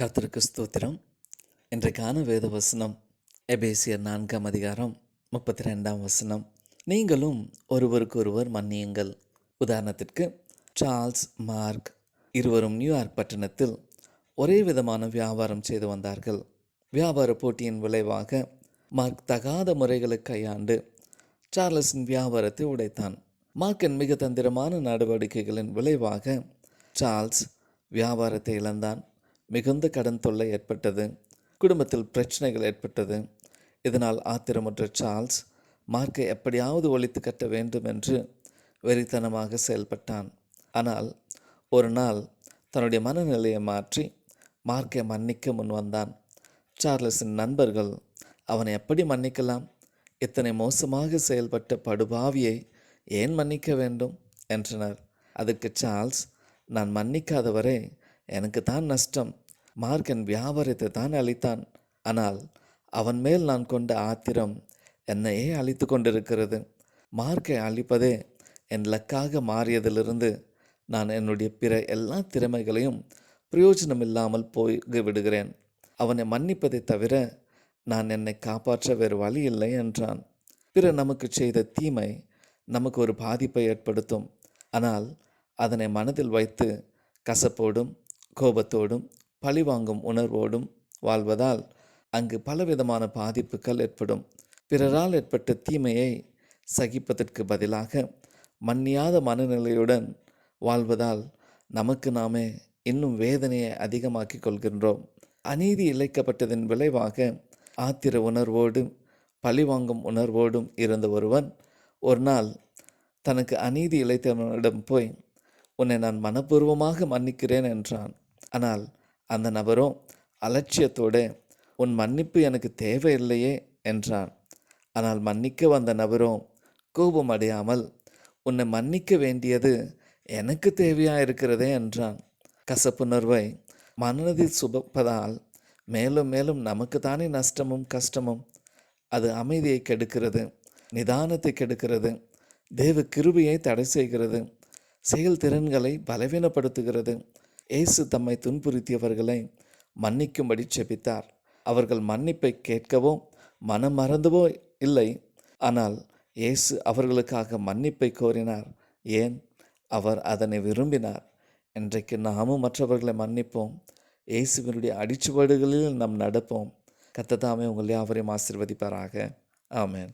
கர்த்தருக்கு ஸ்தோத்திரம். இன்றைக்கான வேத வசனம் எபேசியர் நான்காம் அதிகாரம் முப்பத்தி ரெண்டாம் வசனம். நீங்களும் ஒருவருக்கொருவர் மன்னியுங்கள். உதாரணத்திற்கு சார்ல்ஸ் மார்க் இருவரும் நியூயார்க் பட்டணத்தில் ஒரே விதமான வியாபாரம் செய்து வந்தார்கள். வியாபார போட்டியின் விளைவாக மார்க் தகாத முறைகளை கையாண்டு சார்லஸின் வியாபாரத்தை உடைத்தான். மார்க்கின் மிக தந்திரமான நடவடிக்கைகளின் விளைவாக சார்ல்ஸ் வியாபாரத்தை இழந்தான். மிகுந்த கடன் தொல்லை ஏற்பட்டது குடும்பத்தில் பிரச்சனைகள் ஏற்பட்டது. இதனால் ஆத்திரமுற்ற சார்ல்ஸ் மார்க்கை எப்படியாவது ஒழித்து கட்ட வேண்டும் என்று வெறித்தனமாக செயல்பட்டான். ஆனால் ஒரு நாள் தன்னுடைய மனநிலையை மாற்றி மார்க்கை மன்னிக்க முன் வந்தான். சார்லஸின் நண்பர்கள் அவனை எப்படி மன்னிக்கலாம்? இத்தனை மோசமாக செயல்பட்ட படுபாவியை ஏன் மன்னிக்க வேண்டும்? என்றனர். அதற்கு சார்ல்ஸ் நான் மன்னிக்காதவரை எனக்கு தான் நஷ்டம். மார்க்கன் வியாபாரத்தை தான் அழித்தான். ஆனால் அவன் மேல் நான் கொண்ட ஆத்திரம் என்னையே அழித்து கொண்டிருக்கிறது. மார்க்கை அழிப்பதே என் லக்காக மாறியதிலிருந்து நான் என்னுடைய பிற எல்லா திறமைகளையும் பிரயோஜனம் இல்லாமல் போய் விடுகிறேன். அவனை மன்னிப்பதை தவிர நான் என்னை காப்பாற்ற வேறு வழி இல்லை என்றான். பிற நமக்கு செய்த தீமை நமக்கு ஒரு பாதிப்பை ஏற்படுத்தும். ஆனால் அதனை மனதில் வைத்து கசப்போடும் கோபத்தோடும் பழிவாங்கும் உணர்வோடும் வாழ்வதால் அங்கு பலவிதமான பாதிப்புகள் ஏற்படும். பிறரால் ஏற்பட்ட தீமையை சகிப்பதற்கு பதிலாக மன்னியாத மனநிலையுடன் வாழ்வதால் நமக்கு நாமே இன்னும் வேதனையை அதிகமாக்கி கொள்கின்றோம். அநீதி இழைக்கப்பட்டதன் விளைவாக ஆத்திர உணர்வோடும் பழிவாங்கும் உணர்வோடும் இருந்த ஒருவன் ஒரு நாள் தனக்கு அநீதி இழைத்தவனிடம் போய் உன்னை நான் மனப்பூர்வமாக மன்னிக்கிறேன் என்றான். ஆனால் அந்த நபரோ அலட்சியத்தோடு உன் மன்னிப்பு எனக்கு தேவையில்லையே என்றான். ஆனால் மன்னிக்க வந்த நபரோ கோபம் அடையாமல் உன்னை மன்னிக்க வேண்டியது எனக்கு தேவையாக இருக்கிறதே என்றான். கசப்புணர்வை மனதில் சுபப்பதால் மேலும் மேலும் நமக்கு தானே நஷ்டமும் கஷ்டமும். அது அமைதியை கெடுக்கிறது நிதானத்தை கெடுக்கிறது தேவ கிருபியை தடை செய்கிறது. செயல்திறன்களை பலவீனப்படுத்துகிறது. இயேசு தம்மை துன்புறுத்தியவர்களை மன்னிக்கும்படி செபித்தார் அவர்கள் மன்னிப்பை கேட்கவோ மனம் மறந்தவோ இல்லை. ஆனால் இயேசு அவர்களுக்காக மன்னிப்பை கோரினார். ஏன்? அவர் அதனை விரும்பினார். இன்றைக்கு நாமும் மற்றவர்களை மன்னிப்போம். இயேசுவினுடைய அடிச்சுவடுகளில் நாம் நடப்போம். கத்ததாமே உங்களை யாவரையும் ஆசிர்வதிப்பாராக. ஆமேன்.